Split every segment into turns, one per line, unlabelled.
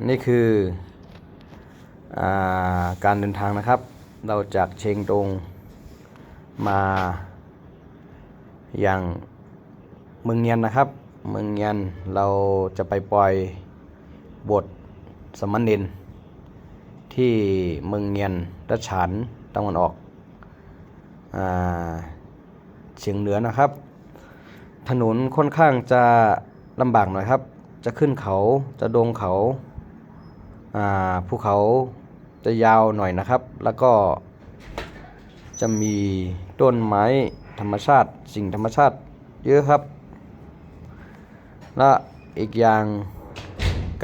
อันนี้คืออาการเดินทางนะครับ เราจากเชียงตงมาอย่างเมืองเงียนนะครับ เมืองเงียนเราจะไปปล่อยบทสมณเณรที่เมืองเงียนรัชฉานตะวันออกอเฉียงเหนือนะครับ ถนนค่อนข้างจะลำบากหน่อยครับ จะขึ้นเขาจะดงเขา ภูเขาจะยาวหน่อยนะครับ แล้วก็จะมีต้นไม้ธรรมชาติ สิ่งธรรมชาติเยอะครับ และอีกอย่าง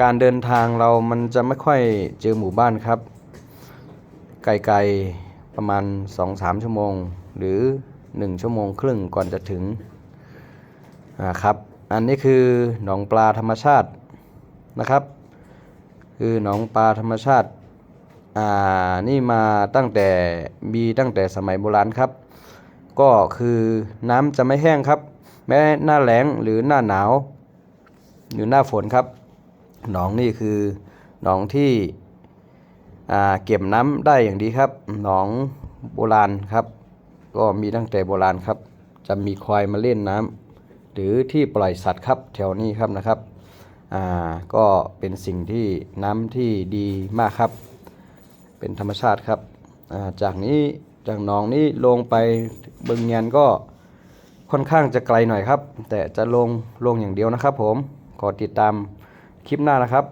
การเดินทางเรามันจะไม่ค่อยเจอหมู่บ้านครับ ไกลๆประมาณ 2-3 ชั่วโมง หรือ 1 ชั่วโมงครึ่งก่อนจะถึงครับ อันนี้คือหนองปลาธรรมชาตินะครับ คือหนองปลาธรรมชาติ อ่า นี่มาตั้งแต่มีตั้งแต่สมัยโบราณครับ ก็คือน้ำจะไม่แห้งครับ แม้หน้าแล้งหรือหน้าหนาว หรือหน้าฝนครับ หนองนี่คือหนองที่อ่าเก็บน้ำได้อย่างดีครับ หนองโบราณครับ ก็มีตั้งแต่โบราณครับ จะมีควายมาเล่นน้ำหรือที่ปล่อยสัตว์ครับ แถวนี้ครับนะครับ อ่าก็เป็นสิ่งที่น้ำที่ดีมากครับ เป็นธรรมชาติครับอ่าจากนี้จากหนองนี้ลงไปบึงเงียนก็ค่อนข้างจะไกลหน่อยครับ แต่จะลงลงอย่างเดียวนะครับผมขอติดตามคลิปหน้านะครับ